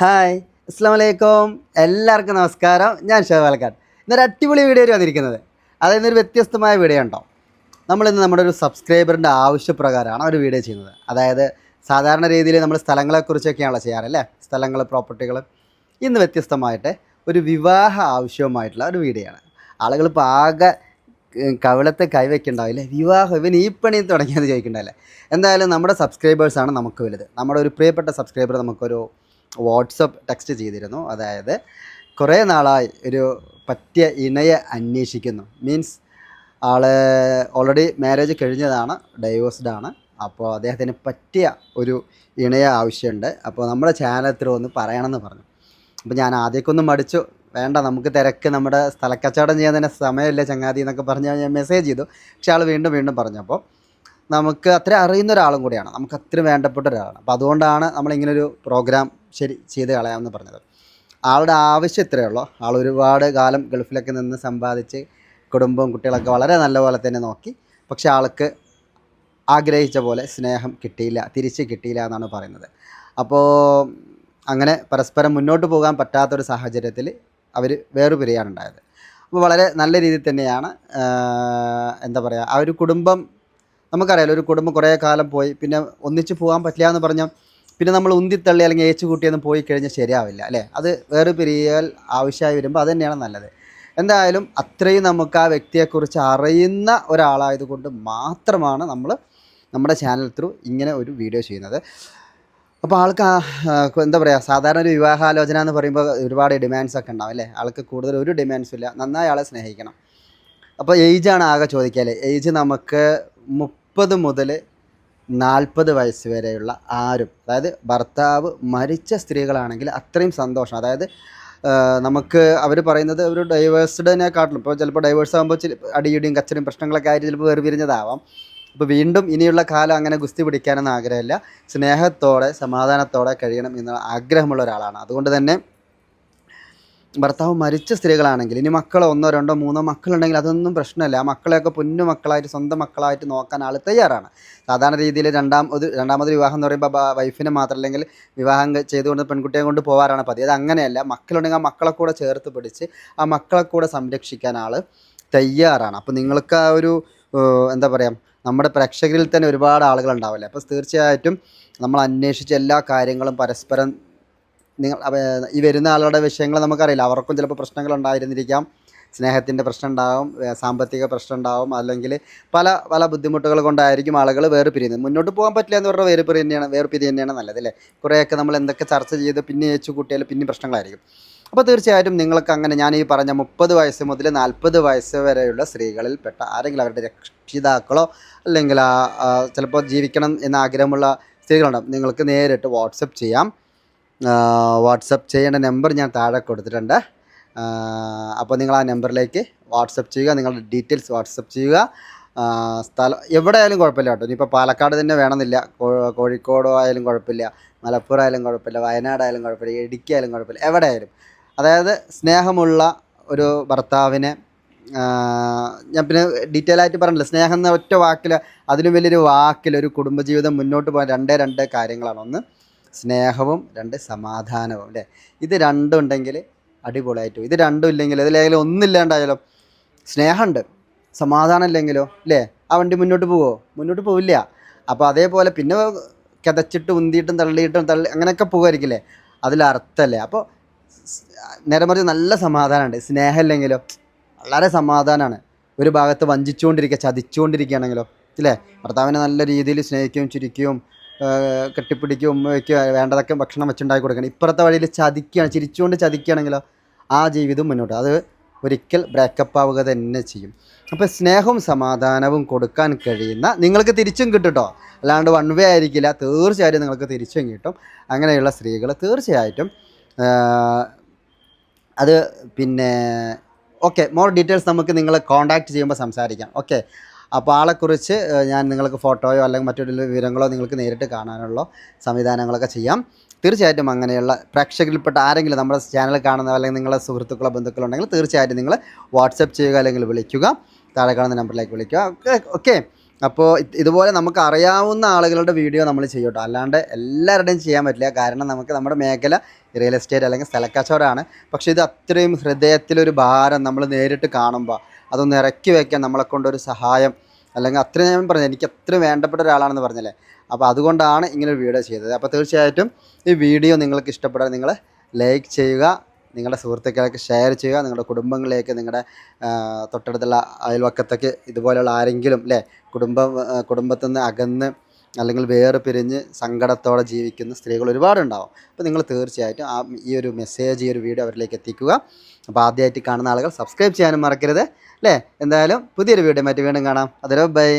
Hi അസ്സാം വലൈക്കും എല്ലാവർക്കും നമസ്കാരം. ഞാൻ ഷെവാൽക്കാട് ഇന്നൊരു അടിപൊളി വീഡിയോ വന്നിരിക്കുന്നത്. അതായത് ഒരു വ്യത്യസ്തമായ വീഡിയോ ഉണ്ടോ? നമ്മളിന്ന് നമ്മുടെ ഒരു സബ്സ്ക്രൈബറിന്റെ ആവശ്യപ്രകാരമാണ് ഒരു വീഡിയോ ചെയ്യുന്നത്. അതായത് സാധാരണ രീതിയിൽ നമ്മൾ സ്ഥലങ്ങളെക്കുറിച്ചൊക്കെയാണല്ലോ ചെയ്യാറല്ലേ സ്ഥലങ്ങൾ പ്രോപ്പർട്ടികൾ ഇന്ന് വ്യത്യസ്തമായിട്ട് ഒരു വിവാഹ ആവശ്യവുമായിട്ടുള്ള ഒരു വീഡിയോ ആണ്. ആളുകൾ ഇപ്പോൾ ആകെ കവിളത്തെ കൈവയ്ക്കുണ്ടാവില്ലേ വിവാഹം ഇവൻ ഈ പണി തുടങ്ങിയത് ചോദിക്കണ്ടല്ലേ എന്തായാലും നമ്മുടെ സബ്സ്ക്രൈബേഴ്സാണ് നമുക്ക് വലുത്. നമ്മുടെ ഒരു പ്രിയപ്പെട്ട സബ്സ്ക്രൈബർ നമുക്കൊരു വാട്സപ്പ് ടെക്സ്റ്റ് ചെയ്തിരുന്നു. അതായത് കുറേ നാളായി ഒരു പറ്റിയ ഇണയെ അന്വേഷിക്കുന്നു. മീൻസ് ആൾ ഓൾറെഡി മാരേജ് കഴിഞ്ഞതാണ് ഡൈവേഴ്സ്ഡ് ആണ്. അപ്പോൾ അദ്ദേഹത്തിന് പറ്റിയ ഒരു ഇണയെ ആവശ്യമുണ്ട്. അപ്പോൾ നമ്മുടെ ചാനൽ ഇത്ര ഒന്ന് പറയണമെന്ന് പറഞ്ഞു. അപ്പോൾ ഞാൻ ആദ്യമൊക്കെ മടിച്ചു. വേണ്ട നമുക്ക് തിരക്ക്. നമ്മുടെ സ്ഥലക്കച്ചവടം ചെയ്യാൻ തന്നെ സമയമില്ല ചങ്ങാതി എന്നൊക്കെ പറഞ്ഞ് ഞാൻ മെസ്സേജ് ചെയ്തു. പക്ഷെ ആൾ വീണ്ടും വീണ്ടും പറഞ്ഞപ്പോൾ നമുക്ക് അത്ര അറിയുന്ന ഒരാളും കൂടിയാണ്. നമുക്ക് അത്ര വേണ്ടപ്പെട്ട ഒരാളാണ്. അപ്പോൾ അതുകൊണ്ടാണ് നമ്മളിങ്ങനൊരു പ്രോഗ്രാം ശരി ചെയ്ത് കളയാമെന്ന് പറഞ്ഞത്. ആളുടെ ആവശ്യം ഇത്രയേ ഉള്ളൂ. ആൾ ഒരുപാട് കാലം ഗൾഫിലൊക്കെ നിന്ന് സമ്പാദിച്ച് കുടുംബവും കുട്ടികളൊക്കെ വളരെ നല്ലപോലെ തന്നെ നോക്കി. പക്ഷെ ആൾക്ക് ആഗ്രഹിച്ച പോലെ സ്നേഹം കിട്ടിയില്ല തിരിച്ച് കിട്ടിയില്ല എന്നാണ് പറയുന്നത്. അപ്പോൾ അങ്ങനെ പരസ്പരം മുന്നോട്ട് പോകാൻ പറ്റാത്തൊരു സാഹചര്യത്തിൽ അവർ വേറെ പിരിയാണുണ്ടായത് അപ്പോൾ വളരെ നല്ല രീതിയിൽ തന്നെയാണ് എന്താ പറയുക ആ ഒരു കുടുംബം നമുക്കറിയാലോ ഒരു കുടുംബം കുറേ കാലം പോയി പിന്നെ ഒന്നിച്ച് പോകാൻ പറ്റില്ല എന്ന് പറഞ്ഞാൽ പിന്നെ നമ്മൾ ഉന്തിത്തള്ളി അല്ലെങ്കിൽ ഏച്ചു കൂട്ടിയൊന്നും പോയി കഴിഞ്ഞാൽ ശരിയാവില്ല അല്ലേ? അത് വേറെ പിരിയൽ ആവശ്യമായി വരുമ്പോൾ അത് തന്നെയാണ് നല്ലത്. എന്തായാലും അത്രയും നമുക്ക് ആ വ്യക്തിയെക്കുറിച്ച് അറിയുന്ന ഒരാളായതുകൊണ്ട് മാത്രമാണ് നമ്മൾ നമ്മുടെ ചാനൽ ത്രൂ ഇങ്ങനെ ഒരു വീഡിയോ ചെയ്യുന്നത്. അപ്പോൾ ആൾക്ക് എന്താ പറയുക സാധാരണ ഒരു വിവാഹാലോചന എന്ന് പറയുമ്പോൾ ഒരുപാട് ഡിമാൻഡ്സ് ഒക്കെ ഉണ്ടാവും അല്ലേ? ആൾക്ക് കൂടുതൽ ഒരു ഡിമാൻഡ്സും ഇല്ല നന്നായി ആളെ സ്നേഹിക്കണം. അപ്പോൾ ഏജാണ് ആകെ ചോദിക്കുക ഏജ് നമുക്ക് മുപ്പത് മുതൽ നാൽപ്പത് വയസ്സ് വരെയുള്ള ആരും അതായത് ഭർത്താവ് മരിച്ച സ്ത്രീകളാണെങ്കിൽ അത്രയും സന്തോഷം. അതായത് നമുക്ക് അവർ പറയുന്നത് ഒരു ഡൈവേഴ്സ്ഡിനെക്കാട്ടിലും ഇപ്പോൾ ചിലപ്പോൾ ഡൈവേഴ്സ് ആകുമ്പോൾ ചില അടിയുടെയും കച്ചടിയും പ്രശ്നങ്ങളൊക്കെ ആയിട്ട് ചിലപ്പോൾ വേർപിരിഞ്ഞതാവാം. അപ്പോൾ വീണ്ടും ഇനിയുള്ള കാലം അങ്ങനെ ഗുസ്തി പിടിക്കാനൊന്നും ആഗ്രഹമില്ല. സ്നേഹത്തോടെ സമാധാനത്തോടെ കഴിയണം എന്ന ആഗ്രഹമുള്ള ഒരാളാണ്. അതുകൊണ്ട് തന്നെ ഭർത്താവ് മരിച്ച സ്ത്രീകളാണെങ്കിൽ ഇനി മക്കളോ ഒന്നോ രണ്ടോ മൂന്നോ മക്കളുണ്ടെങ്കിൽ അതൊന്നും പ്രശ്നമല്ല. ആ മക്കളെയൊക്കെ പൊന്നു മക്കളായിട്ട് സ്വന്തം മക്കളായിട്ട് നോക്കാൻ ആൾ തയ്യാറാണ്. സാധാരണ രീതിയിൽ രണ്ടാം ഒരു രണ്ടാമത് വിവാഹം എന്ന് പറയുമ്പോൾ വൈഫിനെ മാത്രം അല്ലെങ്കിൽ വിവാഹം ചെയ്തുകൊണ്ട് പെൺകുട്ടിയെ കൊണ്ട് പോകാറാണ് പതി അത് അങ്ങനെയല്ല. മക്കളുണ്ടെങ്കിൽ ആ മക്കളെ കൂടെ ചേർത്ത് പിടിച്ച് ആ മക്കളെ കൂടെ സംരക്ഷിക്കാൻ ആൾ തയ്യാറാണ്. അപ്പോൾ നിങ്ങൾക്ക് ആ ഒരു എന്താ പറയുക നമ്മുടെ പ്രേക്ഷകരിൽ തന്നെ ഒരുപാട് ആളുകൾ ഉണ്ടാവില്ലേ? അപ്പോൾ തീർച്ചയായിട്ടും നമ്മൾ അന്വേഷിച്ച എല്ലാ കാര്യങ്ങളും പരസ്പരം നിങ്ങൾ ഈ വരുന്ന ആളുടെ വിഷയങ്ങൾ നമുക്കറിയില്ല. അവർക്കും ചിലപ്പോൾ പ്രശ്നങ്ങൾ ഉണ്ടായിരുന്നിരിക്കാം. സ്നേഹത്തിന്റെ പ്രശ്നം ഉണ്ടാകും സാമ്പത്തിക പ്രശ്നം ഉണ്ടാകും അല്ലെങ്കിൽ പല പല ബുദ്ധിമുട്ടുകൾ കൊണ്ടായിരിക്കും ആളുകൾ വേർപിരിയുന്നത്. മുന്നോട്ട് പോകാൻ പറ്റില്ല എന്ന് പറഞ്ഞാൽ വേർപിരി തന്നെയാണ് വേർപിരി തന്നെയാണ് നല്ലത് അല്ലേ? കുറേയൊക്കെ നമ്മൾ എന്തൊക്കെ ചർച്ച ചെയ്ത് പിന്നെ ഏച്ചു കൂട്ടിയാൽ പിന്നെ പ്രശ്നങ്ങളായിരിക്കും. അപ്പോൾ തീർച്ചയായിട്ടും നിങ്ങൾക്ക് അങ്ങനെ ഞാൻ ഈ പറഞ്ഞ മുപ്പത് വയസ്സ് മുതൽ നാൽപ്പത് വയസ്സ് വരെയുള്ള സ്ത്രീകളിൽ പെട്ട ആരെങ്കിലും അവരുടെ രക്ഷിതാക്കളോ അല്ലെങ്കിൽ ചിലപ്പോൾ ജീവിക്കണം എന്ന ആഗ്രഹമുള്ള സ്ത്രീകളുണ്ടാവും. നിങ്ങൾക്ക് നേരിട്ട് വാട്സപ്പ് ചെയ്യാം. വാട്സപ്പ് ചെയ്യേണ്ട നമ്പർ ഞാൻ താഴെ കൊടുത്തിട്ടുണ്ട്. അപ്പോൾ നിങ്ങൾ ആ നമ്പറിലേക്ക് വാട്സപ്പ് ചെയ്യുക നിങ്ങളുടെ ഡീറ്റെയിൽസ് വാട്സപ്പ് ചെയ്യുക. സ്ഥലം എവിടെ ആയാലും കുഴപ്പമില്ല കേട്ടോ. ഇനിയിപ്പോൾ പാലക്കാട് തന്നെ വേണമെന്നില്ല. കോഴിക്കോട് ആയാലും കുഴപ്പമില്ല. മലപ്പുറം ആയാലും കുഴപ്പമില്ല. വയനാടായാലും കുഴപ്പമില്ല. ഇടുക്കി ആയാലും കുഴപ്പമില്ല. എവിടെ ആയാലും അതായത് സ്നേഹമുള്ള ഒരു ഭർത്താവിനെ ഞാൻ പിന്നെ ഡീറ്റെയിൽ ആയിട്ട് പറഞ്ഞില്ല. സ്നേഹം എന്ന ഒറ്റ വാക്കിൽ അതിലും വലിയൊരു വാക്കിൽ ഒരു കുടുംബജീവിതം മുന്നോട്ട് പോകാൻ രണ്ടേ രണ്ട് കാര്യങ്ങളാണ്. ഒന്ന് സ്നേഹവും രണ്ട് സമാധാനവും അല്ലേ ഇത് രണ്ടും ഉണ്ടെങ്കിൽ അടിപൊളിയായിട്ട് ഇത് രണ്ടും ഇല്ലെങ്കിൽ ഇതിലേലും ഒന്നില്ലാണ്ടായാലോ? സ്നേഹമുണ്ട്. സമാധാനം ഇല്ലെങ്കിലോ? അല്ലേ ആ വണ്ടി മുന്നോട്ട് പോവോ? മുന്നോട്ട് പോവില്ല. അപ്പോൾ അതേപോലെ പിന്നെ കിതച്ചിട്ട് ഉന്തിയിട്ടും തള്ളിയിട്ടും തള്ളി അങ്ങനെയൊക്കെ പോകുമായിരിക്കില്ലേ അതിലർത്ഥമല്ലേ അപ്പോൾ നേരെ മറിച്ച് നല്ല സമാധാനമുണ്ട്. സ്നേഹം ഇല്ലെങ്കിലോ? വളരെ സമാധാനമാണ്. ഒരു ഭാഗത്ത് വഞ്ചിച്ചുകൊണ്ടിരിക്കുക ചതിച്ചുകൊണ്ടിരിക്കുകയാണെങ്കിലോ? ഇല്ലേ ഭർത്താവിനെ നല്ല രീതിയിൽ സ്നേഹിക്കുകയും ചിരിക്കുകയും ഉമ്മ വയ്ക്കുക വേണ്ടതൊക്കെ ഭക്ഷണം വെച്ചുണ്ടാക്കി കൊടുക്കണം. ഇപ്പുറത്തെ വഴിയിൽ ചതിക്കുകയാണ് ചിരിച്ചുകൊണ്ട് ചതിക്കുകയാണെങ്കിലോ ആ ജീവിതം മുന്നോട്ട്. അത് ഒരിക്കൽ ബ്രേക്കപ്പ് ആവുക തന്നെ ചെയ്യും. അപ്പോൾ സ്നേഹവും സമാധാനവും കൊടുക്കാൻ കഴിയുന്ന നിങ്ങൾക്ക് തിരിച്ചും കിട്ടുട്ടോ. അല്ലാണ്ട് വൺ വേ ആയിരിക്കില്ല. തീർച്ചയായിട്ടും നിങ്ങൾക്ക് തിരിച്ചും കിട്ടും. അങ്ങനെയുള്ള സ്ത്രീകൾ തീർച്ചയായിട്ടും അത് പിന്നെ ഓക്കെ മോർ ഡീറ്റെയിൽസ് നമുക്ക് നിങ്ങളെ കോൺടാക്റ്റ് ചെയ്യുമ്പോൾ സംസാരിക്കാം. ഓക്കെ അപ്പോൾ ആളെക്കുറിച്ച് ഞാൻ നിങ്ങൾക്ക് ഫോട്ടോയോ അല്ലെങ്കിൽ മറ്റൊരു വിവരങ്ങളോ നിങ്ങൾക്ക് നേരിട്ട് കാണാനുള്ള സംവിധാനങ്ങളൊക്കെ ചെയ്യാം. തീർച്ചയായിട്ടും അങ്ങനെയുള്ള പ്രേക്ഷകരിൽപ്പെട്ട ആരെങ്കിലും നമ്മുടെ ചാനൽ കാണുന്ന അല്ലെങ്കിൽ നിങ്ങളുടെ സുഹൃത്തുക്കളോ ബന്ധുക്കളോ ഉണ്ടെങ്കിൽ തീർച്ചയായിട്ടും നിങ്ങൾ വാട്സപ്പ് ചെയ്യുക അല്ലെങ്കിൽ വിളിക്കുക. താഴെ കാണുന്ന നമ്പറിലേക്ക് വിളിക്കുക. Okay okay. അപ്പോൾ ഇതുപോലെ നമുക്ക് അറിയാവുന്ന ആളുകളുടെ വീഡിയോ നമ്മൾ ചെയ്യട്ടോ. അല്ലാണ്ട് എല്ലാവരുടെയും ചെയ്യാൻ പറ്റില്ല. കാരണം നമുക്ക് നമ്മുടെ മേഖല റിയൽ എസ്റ്റേറ്റ് അല്ലെങ്കിൽ സ്ഥലക്കച്ചവടമാണ്. പക്ഷേ ഇത് അത്രയും ഹൃദയത്തിലൊരു ഭാരം നമ്മൾ നേരിട്ട് കാണുമ്പോൾ അതൊന്ന് ഇറക്കി വയ്ക്കാൻ നമ്മളെ കൊണ്ടൊരു സഹായം അല്ലെങ്കിൽ അത്രയും ഞാൻ പറഞ്ഞു എനിക്ക് അത്രയും വേണ്ടപ്പെട്ട ഒരാളാണെന്ന് പറഞ്ഞല്ലേ. അപ്പോൾ അതുകൊണ്ടാണ് ഇങ്ങനെ ഒരു വീഡിയോ ചെയ്തത്. അപ്പോൾ തീർച്ചയായിട്ടും ഈ വീഡിയോ നിങ്ങൾക്ക് ഇഷ്ടപ്പെടാൻ നിങ്ങൾ ലൈക്ക് ചെയ്യുക നിങ്ങളുടെ സുഹൃത്തുക്കളൊക്കെ ഷെയർ ചെയ്യുക നിങ്ങളുടെ കുടുംബങ്ങളിലേക്ക് നിങ്ങളുടെ തൊട്ടടുത്തുള്ള അയൽവക്കത്തൊക്കെ ഇതുപോലെയുള്ള ആരെങ്കിലും അല്ലേ കുടുംബം കുടുംബത്തിൽ നിന്ന് അകന്ന് അല്ലെങ്കിൽ വേറെ പിരിഞ്ഞ് സങ്കടത്തോടെ ജീവിക്കുന്ന സ്ത്രീകൾ ഒരുപാടുണ്ടാവും. അപ്പോൾ നിങ്ങൾ തീർച്ചയായിട്ടും ആ ഈ ഒരു മെസ്സേജ് ഈ ഒരു വീഡിയോ അവരിലേക്ക് എത്തിക്കുക. അപ്പോൾ ആദ്യമായിട്ട് കാണുന്ന ആളുകൾ സബ്സ്ക്രൈബ് ചെയ്യാനും മറക്കരുത്. അല്ലേ? എന്തായാലും പുതിയൊരു വീഡിയോ മറ്റു വീണ്ടും കാണാം. അതിലോ ബൈ